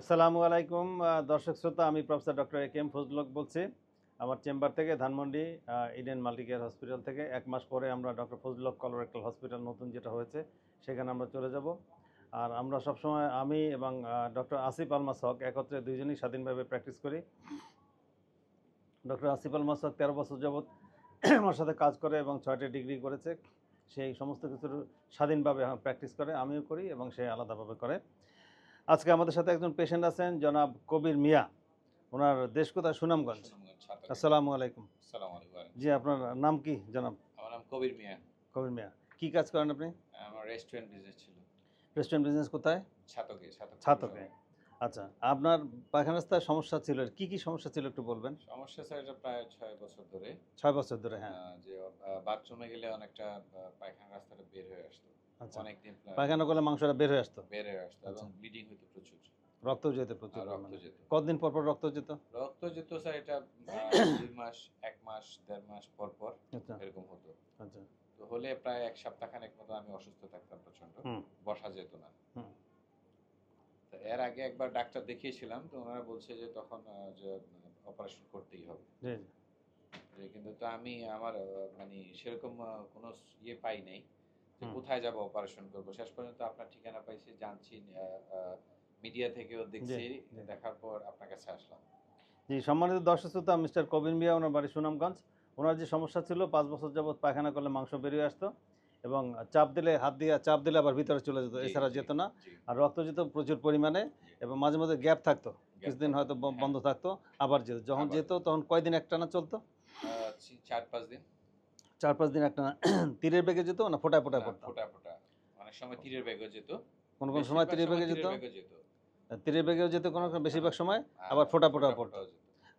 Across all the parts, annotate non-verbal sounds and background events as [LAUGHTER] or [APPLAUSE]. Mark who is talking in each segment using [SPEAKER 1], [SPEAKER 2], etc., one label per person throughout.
[SPEAKER 1] আসসালামু আলাইকুম দর্শক শ্রোতা, আমি professor doctor A K M ফজলক বলছি। আমার চেম্বার থেকে ধানমন্ডি ইডেন মাল্টিকেয়ার হসপিটাল থেকে এক মাস পরে আমরা ডক্টর ফজলক কলোরেক্টাল হসপিটাল নতুন যেটা হয়েছে, সেখানে আমরা চলে যাব। আর আমরা সবসময় আমি এবং ডক্টর আসিফ আলমাস হক একত্রে দুইজনই স্বাধীনভাবে প্র্যাকটিস করি। ডক্টর আসিফ আলমাস হক তেরো বছর যাবৎ আমার সাথে কাজ করে এবং ছয়টা ডিগ্রি করেছে। সেই সমস্ত কিছুর স্বাধীনভাবে প্র্যাকটিস করে, আমিও করি এবং সে আলাদাভাবে করে। আজকে আমাদের সাথে একজন পেশেন্ট আছেন জনাব কবির মিয়া। ওনার দেশ কোথায়? সুনামগঞ্জ। আসসালামু আলাইকুম।
[SPEAKER 2] আলাইকুম।
[SPEAKER 1] জি আপনার নাম কি জনাব?
[SPEAKER 2] আমার নাম কবির মিয়া।
[SPEAKER 1] কবির মিয়া। কি কাজ করেন আপনি?
[SPEAKER 2] আমার রেস্টুরেন্ট বিজনেস ছিল।
[SPEAKER 1] রেস্টুরেন্ট বিজনেস কোথায়?
[SPEAKER 2] ছাতকে ছাতক।
[SPEAKER 1] আচ্ছা আপনার পায়খানা রাস্তায় সমস্যা ছিল। কি কি সমস্যা ছিল একটু বলবেন?
[SPEAKER 2] সমস্যা স্যার এটা প্রায় ছয় বছর ধরে।
[SPEAKER 1] ছয় বছর ধরে হ্যাঁ।
[SPEAKER 2] যে বাথরুমে গেলে অনেকটা পায়খানা রাস্তাটা বের হয়ে আসতো। অনেকদিন
[SPEAKER 1] পায়খানা করলে মাংসটা বের হয়ে আসতো?
[SPEAKER 2] বের হয়ে আসতো
[SPEAKER 1] আচ্ছা।
[SPEAKER 2] এবং ব্লিডিং হতো প্রচুর।
[SPEAKER 1] রক্ত যেত প্রচুর
[SPEAKER 2] রক্ত যেত।
[SPEAKER 1] কতদিন পর পর রক্ত যেত?
[SPEAKER 2] রক্ত যেত স্যার এটা [CLEARS THROAT] দুই মাস এক মাস দেড় মাস পর পর
[SPEAKER 1] আচ্ছা।
[SPEAKER 2] এরকম হতো।
[SPEAKER 1] আচ্ছা।
[SPEAKER 2] তো হলে প্রায় এক সপ্তাহ খানেক মতো আমি অসুস্থ থাকতাম
[SPEAKER 1] প্রচণ্ড
[SPEAKER 2] বসা যেত না। তো এর আগে একবার ডাক্তার দেখিয়েছিলাম তো ওনারা বলছে যে তখন যে অপারেশন করতেই হবে। কিন্তু তো আমি আমার মানে সেরকম কোনো ইয়ে পাই নাই। যে কোথায় যাব অপারেশন করব? শেষ পর্যন্ত আপনার ঠিকানা পাইছি জানছি মিডিয়া থেকেও দেখছি দেখার পর আপনার কাছে আসলাম।
[SPEAKER 1] জি সম্মানিত দর্শক শ্রোতা মিস্টার কবির মিয়া ওনার বাড়ি সুনামগঞ্জ। ওনার যে সমস্যা ছিল পাঁচ বছর যাবৎ পায়খানা করলে মাংস বেরিয়ে আসতো এবং চাপ দিলে হাত দিয়ে চাপ দিলে আবার ভিতরে চলে যেত এছাড়া যেত না। আর রক্ত যেত প্রচুর পরিমাণে এবং মাঝে মাঝে গ্যাপ থাকতো কিছুদিন হয়তো
[SPEAKER 2] হ্যাঁ।
[SPEAKER 1] বন্ধ থাকতো আবার যেত। যখন যেত তখন কয়দিন একটানা চলতো?
[SPEAKER 2] চার পাঁচ দিন।
[SPEAKER 1] চার পাঁচ দিন একটানা [CLEARS THROAT] তীরের বেগে যেত না ফোটায় ফোটায় পড়তো
[SPEAKER 2] ফোঁটা ফোঁটা অনেক সময় তীরের ব্যাগও যেত।
[SPEAKER 1] কোন কোন সময় তীরের বেগে যেত?
[SPEAKER 2] তীরের ব্যাগও যেত।
[SPEAKER 1] কোনো বেশিরভাগ সময় আবার ফোটা ফোটা পড়তো।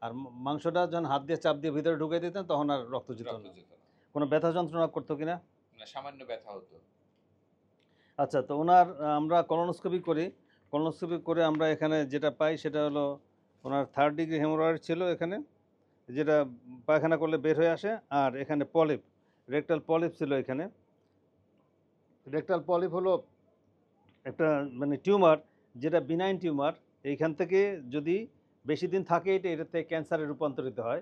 [SPEAKER 1] আর মাংসটা যখন হাত দিয়ে চাপ দিয়ে ভিতরে ঢুকে দিতেন তখন আর রক্ত যেত না। কোনো ব্যথা যন্ত্রণা করতো কিনা?
[SPEAKER 2] মানে সামান্য ব্যথা হতো।
[SPEAKER 1] আচ্ছা তো ওনার আমরা কলোনোস্কোপি করি। কলোনোস্কোপি করে আমরা এখানে যেটা পাই সেটা হলো ওনার থার্ড ডিগ্রি হেমোরয়েড ছিল এখানে যেটা পায়খানা করলে বের হয়ে আসে আর এখানে পলিপ। রেকটাল পলিপ ছিল এখানে। রেকটাল পলিপ হলো একটা মানে টিউমার যেটা বিনাইন টিউমার এইখান থেকে যদি বেশি দিন থাকে এটা এটাতে ক্যান্সারে রূপান্তরিত হয়।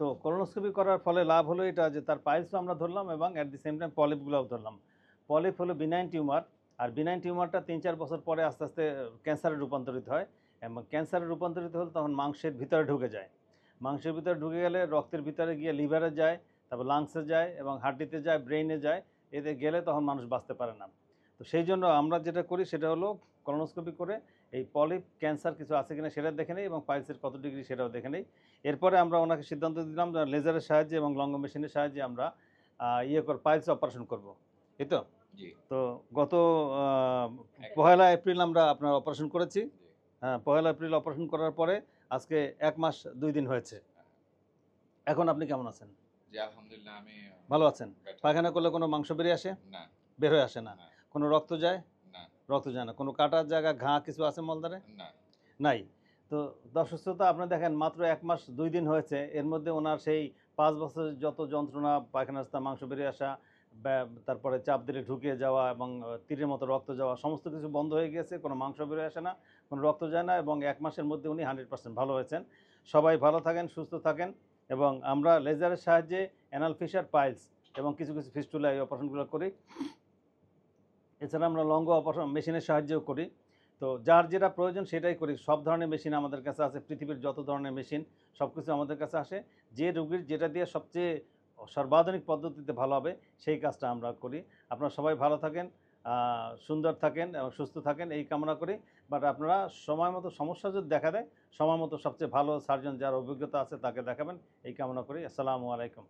[SPEAKER 1] তো কলোনোস্কোপি করার ফলে লাভ হলো এটা যে তার পাইলসও আমরা ধরলাম এবং অ্যাট দি সেম টাইম পলিপগুলোও ধরলাম। পলিপ হলো বিনাইন টিউমার আর বিনাইন টিউমারটা তিন চার বছর পরে আস্তে আস্তে ক্যান্সারে রূপান্তরিত হয়। এবং ক্যান্সারে রূপান্তরিত হলে তখন মাংসের ভিতরে ঢুকে যায়। মাংসের ভিতরে ঢুকে গেলে রক্তের ভিতরে গিয়ে লিভারে যায় তারপর লাংসে যায় এবং হার্টিতে যায় ব্রেইনে যায় এতে গেলে তখন মানুষ বাঁচতে পারে না। তো সেই জন্য আমরা যেটা করি সেটা হলো কলোনোস্কোপি করে এই পলিপ ক্যান্সার কিছু আছে কিনা সেটা দেখে নেই এবং পাইলসের কত ডিগ্রি সেটাও দেখে নেই। এরপরে আমরা ওনাকে সিদ্ধান্ত দিলাম লেজারের সাহায্যে এবং লঙ্গ মেশিনের সাহায্যে আমরা ইয়ে কর পাইলস অপারেশন করব। এই তো? তো গত পহেলা এপ্রিল আমরা আপনার অপারেশন করেছি। হ্যাঁ পহেলা এপ্রিল অপারেশন করার পরে আজকে এক মাস দুই দিন হয়েছে। এখন আপনি কেমন আছেন?
[SPEAKER 2] আলহামদুলিল্লাহ আমি
[SPEAKER 1] ভালো আছেন? পায়খানা করলে কোনো মাংস বেরিয়ে আসে?
[SPEAKER 2] না।
[SPEAKER 1] বের হয়ে আসে না? কোনো রক্ত যায়?
[SPEAKER 2] না।
[SPEAKER 1] রক্ত যায় না। কোনো কাটার জায়গা ঘা কিছু আছে মলদারে
[SPEAKER 2] না।
[SPEAKER 1] নাই। তো শ্রোতা আপনি দেখেন মাত্র এক মাস দুই দিন হয়েছে। এর মধ্যে ওনার সেই পাঁচ বছর যত যন্ত্রণা পায়খানা রাস্তা মাংস বেরিয়ে আসা তারপরে চাপ দিলে ঢুকিয়ে যাওয়া এবং তীরের মতো রক্ত যাওয়া, সমস্ত কিছু বন্ধ হয়ে গেছে কোনো মাংস বেরিয়ে আসে না, কোনো রক্ত যায় না এবং এক মাসের মধ্যে উনি হান্ড্রেড পার্সেন্ট ভালো হয়েছেন। সবাই ভালো থাকেন, সুস্থ থাকেন এবং আমরা লেজারের সাহায্যে অ্যানাল ফিশার পাইলস এবং কিছু কিছু ফিস্টুলা এই অপারেশনগুলো করি। এছাড়া আমরা লঙ্গ অপারেশন মেশিনের সাহায্যেও করি। তো যার যেটা প্রয়োজন সেটাই করি। সব ধরনের মেশিন আমাদের কাছে আছে, পৃথিবীর যত ধরনের মেশিন সব কিছু আমাদের কাছে আসে। যে রুগীর যেটা দিয়ে সবচেয়ে সর্বাধুনিক পদ্ধতিতে ভালো হবে, সেই কাজটা আমরা করি। আপনারা সবাই ভালো থাকেন সুন্দর থাকেন এবং সুস্থ থাকেন, এই কামনা করি। বাট আপনারা সময় মতো সমস্যা যদি দেখা দেয়, সময় মতো সবচেয়ে ভালো সার্জন যার অভিজ্ঞতা আছে তাকে দেখাবেন, এই কামনা করি। আসসালামু আলাইকুম।